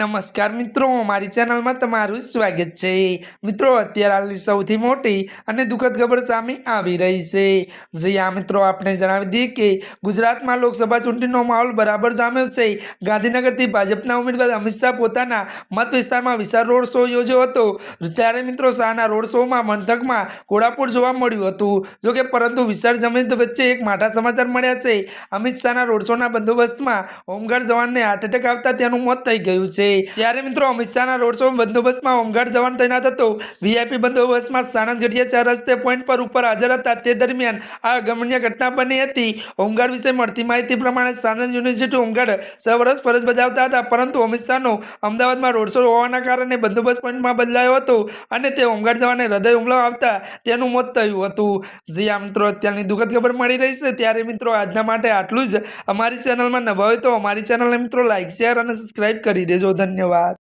નમસ્કાર મિત્રો, મારી ચેનલમાં તમારું સ્વાગત છે. મિત્રો, અત્યારે હાલની સૌથી મોટી અને દુઃખદ ખબર સામે આવી રહી છે. જે આ મિત્રો આપણે જણાવી દઈએ કે ગુજરાતમાં લોકસભા ચૂંટણીનો માહોલ બરાબર જામ્યો છે. ગાંધીનગરથી ભાજપના ઉમેદવાર અમિત શાહ પોતાના મત વિસ્તારમાં વિશાળ રોડ શો યોજ્યો હતો. ત્યારે મિત્રો, શાહના રોડ શોમાં મંથકમાં કોળાપુર જોવા મળ્યું હતું. જોકે પરંતુ વિશાળ જમીન વચ્ચે એક માઠા સમાચાર મળ્યા છે. અમિત શાહના રોડ શોના બંદોબસ્તમાં હોમગાર્ડ જવાનને હાર્ટ એટેક આવતા તેનું મોત થઈ ગયું છે. ત્યારે મિત્રો અમિત શાહના રોડ શો બંદોબસ્તમાં હોમગાર્ડ જવાન તૈનાત હતો. વીઆઈપી બંદોબસ્તમાં સાણંદ ગઢિયા ચાર રસ્તે પોઈન્ટ પર ઉપર હાજર હતા. તે દરમિયાન આ અગમ્ય ઘટના બની હતી. હોમગાર્ડ વિશે મળતી માહિતી પ્રમાણે સાણંદ યુનિવર્સિટી હોમગાર્ડ છ વર્ષ ફરજ બજાવતા હતા, પરંતુ અમિત શાહનો અમદાવાદમાં રોડ શો હોવાના કારણે બંદોબસ્ત પોઈન્ટમાં બદલાયો હતો અને તે હોમગાર્ડ જવાને હૃદય હુમલો આવતા તેનું મોત થયું હતું. જી આ મિત્રો, અત્યારની દુઃખદ ખબર મળી રહી છે. ત્યારે મિત્રો આજના માટે આટલું જ. અમારી ચેનલમાં નવા હોય તો અમારી ચેનલને મિત્રો લાઇક શેર અને સબસ્ક્રાઈબ કરી દેજો. धन्यवाद.